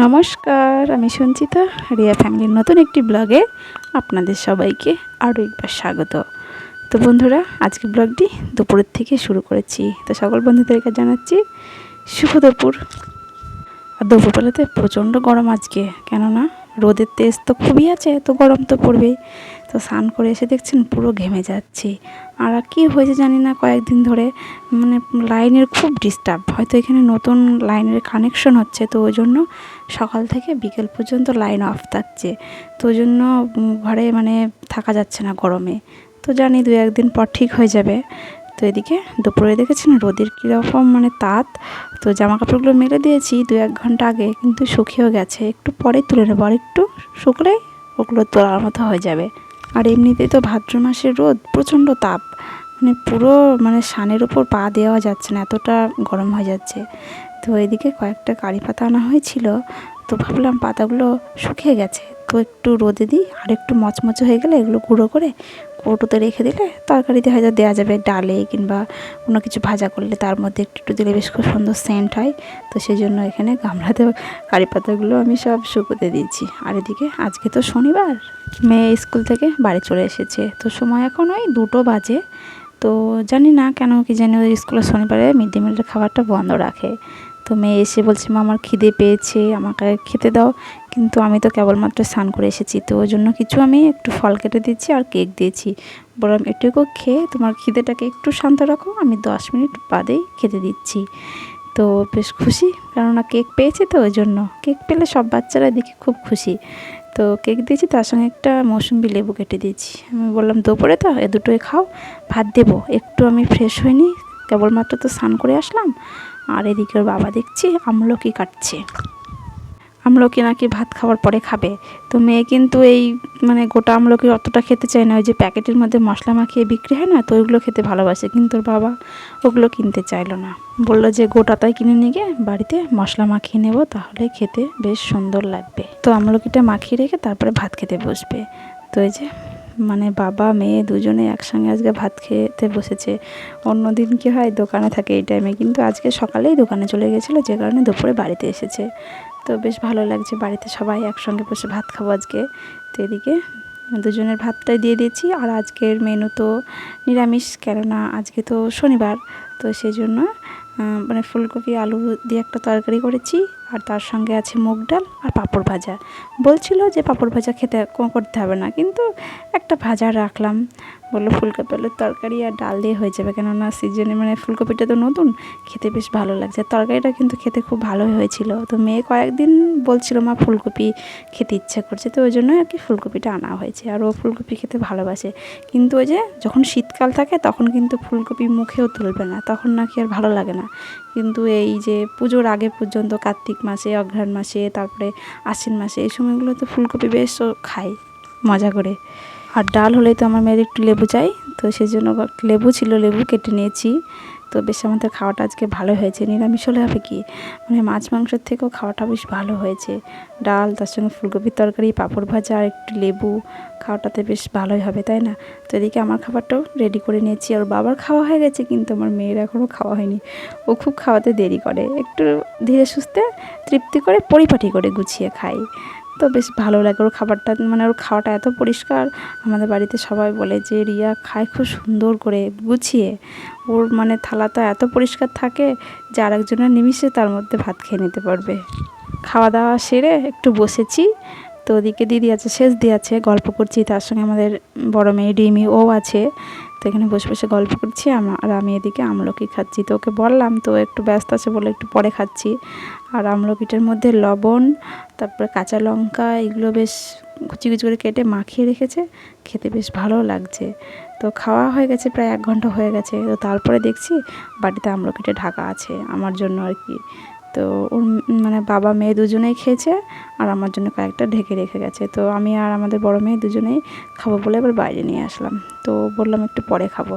নমস্কার, আমি সঞ্চিতা, রিয়া ফ্যামিলির নতুন একটি ব্লগে আপনাদের সবাইকে আরও একবার স্বাগত। তো বন্ধুরা আজকে ব্লগটি দুপুরের থেকে শুরু করেছি। তো সকল বন্ধুদেরকে জানাচ্ছি শুভ দুপুর। আর দুপুরবেলাতে প্রচণ্ড গরম আজকে, কেননা রোদের তেজ তো খুবই আছে তো গরম তো পড়বেই। তো স্নান করে এসে দেখছেন পুরো ঘেমে যাচ্ছি। আর কী হয়েছে জানি না, কয়েকদিন ধরে মানে লাইনের খুব ডিস্টার্ব হয়তো এখানে নতুন লাইনের কানেকশন হচ্ছে, তো ওই জন্য সকাল থেকে বিকেল পর্যন্ত লাইন অফ থাকছে। তো ওই জন্য ঘরে মানে থাকা যাচ্ছে না গরমে। তো জানি দু একদিন পর ঠিক হয়ে যাবে। তো এদিকে দুপুরে দেখেছেন রোদের কীরকম মানে তাত। তো জামা কাপড়গুলো মেলে দিয়েছি দু এক ঘণ্টা আগে, কিন্তু শুকিয়েও গেছে। একটু পরে তুলে নেব, আর একটু শুকলেই ওগুলো তোলার মতো হয়ে যাবে। আর এমনিতে তো ভাদ্র মাসের রোদ, প্রচণ্ড তাপ। মানে পুরো মানে সানের ওপর পা দেওয়া যাচ্ছে না, এতটা গরম হয়ে যাচ্ছে। তো এদিকে কয়েকটা কারি পাতা আনা হয়েছিল, তো ভাবলাম পাতাগুলো শুকিয়ে গেছে। একটু রোদে দিই, আর একটু মচমচে হয়ে গেলে এগুলো গুঁড়ো করে কৌটোতে রেখে দিলে তরকারিতে হয়তো দেওয়া যাবে ডালে কিংবা কোনো কিছু ভাজা করলে তার মধ্যে একটু একটু দিলে বেশ খুব সুন্দর সেন্ট হয়। তো সেই জন্য এখানে গামলাতে কারি পাতাগুলো আমি সব শুকোতে দিয়েছি। আর এদিকে আজকে তো শনিবার, মেয়ে স্কুল থেকে বাড়ি চলে এসেছে। তো সময় এখন ওই দুটো বাজে। তো জানি না কেন কি জানি ওই স্কুলে শনিবারে মিড ডে মিলের খাবারটা বন্ধ রাখে। তো মেয়ে এসে বলছে, মা, আমার খিদে পেয়েছে, আমাকে খেতে দাও। কিন্তু আমি তো কেবলমাত্র স্নান করে এসেছি, তো ওই জন্য কিছু আমি একটু ফল কেটে দিচ্ছি আর কেক দিয়েছি। বললাম এটুকু খেয়ে তোমার খিদেটাকে একটু শান্ত রাখো, আমি দশ মিনিট বাদেই খেতে দিচ্ছি। তো বেশ খুশি, কেননা কেক পেয়েছি তো ওই জন্য। কেক পেলে সব বাচ্চারা দেখি খুব খুশি। তো কেক দিয়েছি, তার সঙ্গে একটা মৌসুম্বি লেবু কেটে দিয়েছি। আমি বললাম, দুপুরে তো, এ দুটোই খাও, ভাত দেবো। একটু আমি ফ্রেশ হইনি, কেবলমাত্র তো স্নান করে আসলাম। আর এদিকে ওর বাবা দেখছি, আমলকি কাটছে। আমলকি নাকি ভাত খাওয়ার পরে খাবে। তো মেয়ে কিন্তু এই মানে গোটা আমলকি অতটা খেতে চায় না। ওই যে প্যাকেটের মধ্যে মশলা মাখিয়ে বিক্রি হয় না, তো ওইগুলো খেতে ভালোবাসে। কিন্তু ওর বাবা ওগুলো কিনতে চাইলো না। বলল যে গোটাটাই কিনে নিয়ে গিয়ে বাড়িতে মশলা মাখিয়ে নেব, তাহলে খেতে বেশ সুন্দর লাগবে। তো আমলকিটা মাখিয়ে রেখে তারপরে ভাত খেতে বসবে। তো এই যে মানে বাবা, মেয়ে দুজনে একসঙ্গে আজকে ভাত খেতে বসেছে। অন্য দিন কী হয়, দোকানে থাকে এই টাইমে কিন্তু আজকে সকালেই দোকানে চলে গেছিল, যে কারণে দুপুরে বাড়িতে এসেছে। তো বেশ ভালো লাগছে বাড়িতে সবাই একসঙ্গে বসে ভাত খাব আজকে। তো এদিকে দুজনের ভাতটাই দিয়ে দিয়েছি। আর আজকের মেনু তো নিরামিষ, কেননা আজকে তো শনিবার। তো সেই জন্য মানে ফুলকপি, আলু দিয়ে একটা তরকারি করেছি, আর তার সঙ্গে আছে মুগ ডাল আর পাঁপড় ভাজা। বলছিল যে পাঁপড় ভাজা খেতে করতে হবে না, কিন্তু একটা ভাজা রাখলাম। বলল ফুলকপি, আলুর তরকারি আর ডাল দিয়ে হয়ে যাবে, কেননা সিজনে মানে ফুলকপিটা তো নতুন, খেতে বেশ ভালো লাগছে। তরকারিটা কিন্তু খেতে খুব ভালোই হয়েছিল। তো মেয়ে কয়েকদিন বলছিল, মা, ফুলকপি খেতে ইচ্ছা করছে। তো ওই জন্য আর কি ফুলকপিটা আনা হয়েছে, আর ও ফুলকপি খেতে ভালোবাসে। কিন্তু ওই যে যখন শীতকাল থাকে, তখন কিন্তু ফুলকপি মুখেও তুলবে না, তখন নাকি আর ভালো লাগে না। কিন্তু এই যে পুজোর আগে পর্যন্ত কার্তিক মাসে, অঘ্রাণ মাসে, তারপরে আশ্বিন মাসে, এই সময়গুলোতে ফুলকপি বেশ খাই, মজা করে। আর ডাল হলে তো আমার মেয়ের একটু লেবু চাই। তো সেই জন্য লেবু ছিল, লেবু কেটে নিয়েছি। তো বেশ আমাদের খাওয়াটা আজকে ভালো হয়েছে। নিরামিষ হলে হবে কি? মানে মাছ মাংসের থেকেও খাওয়াটা বেশ ভালো হয়েছে। ডাল, তার সঙ্গে ফুলকপির তরকারি, পাঁপড় ভাজা, আর একটু লেবু খাওয়াটাতে বেশ ভালোই হবে, তাই না? তো এদিকে আমার খাবারটাও রেডি করে নিয়েছি। আর বাবার খাওয়া হয়ে গেছে, কিন্তু আমার মেয়ের এখনও খাওয়া হয়নি। ও খুব খাওয়াতে দেরি করে। একটু ধীরে সুস্থে তৃপ্তি করে পরিপাটি করে গুছিয়ে খাই তো বেশ ভালো লাগে। ওর খাবারটা মানে ওর খাওয়াটা এত পরিষ্কার। আমাদের বাড়িতে সবাই বলে যে, রিয়া, খায় খুব সুন্দর করে গুছিয়ে ওর মানে থালাটা এত পরিষ্কার থাকে যে, আরেকজনের নিমিষে তার মধ্যে ভাত খেয়ে নিতে পারবে। খাওয়া দাওয়া সেরে একটু বসেছি। তো ওদিকে দিদি আছে, শেষ দিয়ে আছে, গল্প করছি। তার সঙ্গে আমাদের বড় মেয়ে ডিমি, ও আছে। তো এখানে বসে বসে গল্প করছি। আর আমি এদিকে আমলকি খাচ্ছি। তো ওকে বললাম, তো একটু ব্যস্ত আছে বলে একটু পরে খাচ্ছি। আর আমলকিটার মধ্যে লবণ, তারপরে কাঁচা লঙ্কা, এগুলো বেশ কুচি কুচি করে কেটে মাখিয়ে রেখেছে। খেতে বেশ ভালো লাগছে। তো খাওয়া হয়ে গেছে, প্রায় এক ঘণ্টা হয়ে গেছে। তো তারপরে দেখছি বাড়িতে আমলকিটা ঢাকা আছে, আমার জন্য আর কি। তো ওর মানে বাবা মেয়ে দুজনেই খেয়েছে আর আমার জন্য কয়েকটা ঢেকে রেখে গেছে। তো আমি আর আমাদের বড় মেয়ে দুজনেই খাব বলে এবার বাইরে নিয়ে আসলাম। তো বললাম একটু পরে খাব।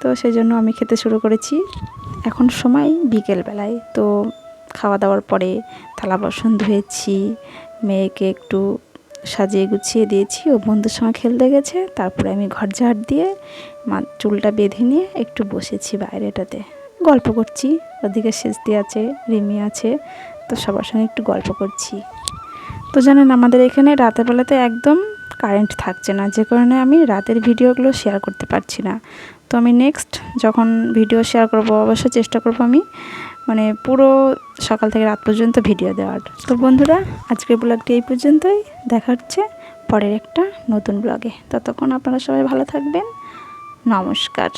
তো সেই জন্য আমি খেতে শুরু করেছি। এখন সময় বিকেলবেলায় তো খাওয়া দাওয়ার পরে থালা বাসন ধুয়েছি, মেয়েকে একটু সাজিয়ে গুছিয়ে দিয়েছি। ও বন্ধুর সঙ্গে খেলতে গেছে। তারপরে আমি ঘর ঝাড় দিয়ে মা চুলটা বেঁধে নিয়ে একটু বসেছি বাইরেটাতে। গল্প করছি। ওদিকে সেজদি আছে, রিমি আছে, তো সবার সঙ্গে একটু গল্প করছি। তো জানেন, আমাদের এখানে রাতের বেলাতে একদম কারেন্ট থাকছে না, যে কারণে আমি রাতের ভিডিওগুলো শেয়ার করতে পারছি না। তো আমি নেক্সট যখন ভিডিও শেয়ার করব অবশ্যই চেষ্টা করব আমি মানে পুরো সকাল থেকে রাত পর্যন্ত ভিডিও দেওয়ার। তো বন্ধুরা, আজকের ব্লগটি এই পর্যন্তই। দেখা হচ্ছে পরের একটা নতুন ব্লগে ততক্ষণ আপনারা সবাই ভালো থাকবেন। নমস্কার।